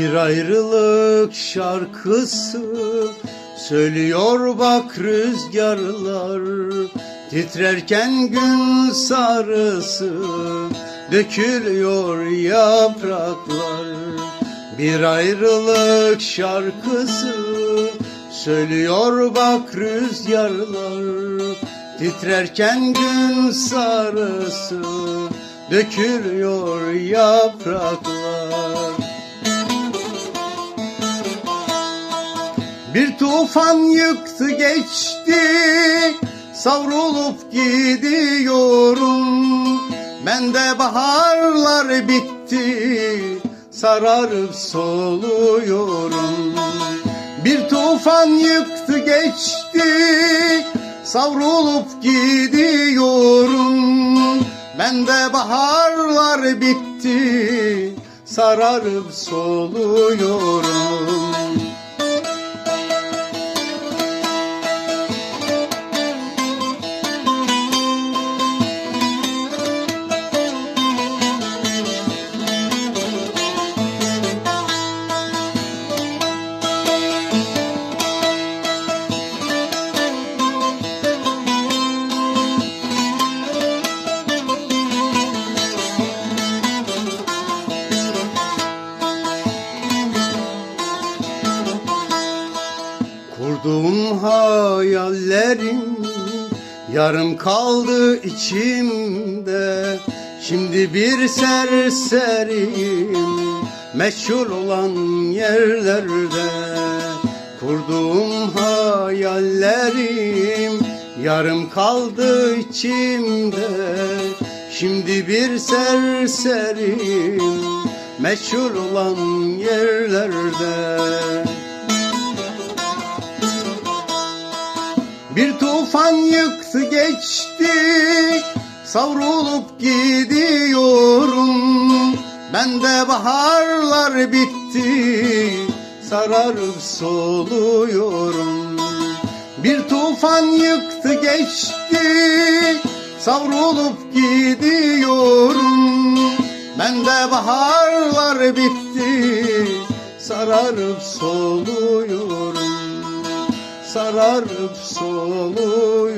Bir ayrılık şarkısı Söylüyor bak rüzgarlar. Titrerken gün sarısı Dökülüyor yapraklar. Bir ayrılık şarkısı Söylüyor bak rüzgarlar. Titrerken gün sarısı Dökülüyor yapraklar Bir tufan yıktı geçti Savrulup gidiyorum. Ben de baharlar bitti Sararıp soluyorum. Bir tufan yıktı geçti Savrulup gidiyorum. Ben de baharlar bitti Sararıp soluyorum hayallerim. Yarım kaldı içimde. Şimdi bir serseriyim meşhur olan yerlerde Kurduğum hayallerim. Yarım kaldı içimde. Şimdi bir serseriyim meşhur olan yerlerde Bir tufan yıktı geçti Savrulup gidiyorum. Ben de baharlar bitti Sararıp soluyorum. Bir tufan yıktı geçti Savrulup gidiyorum. Ben de baharlar bitti Sararıp soluyorum sararıp soluyor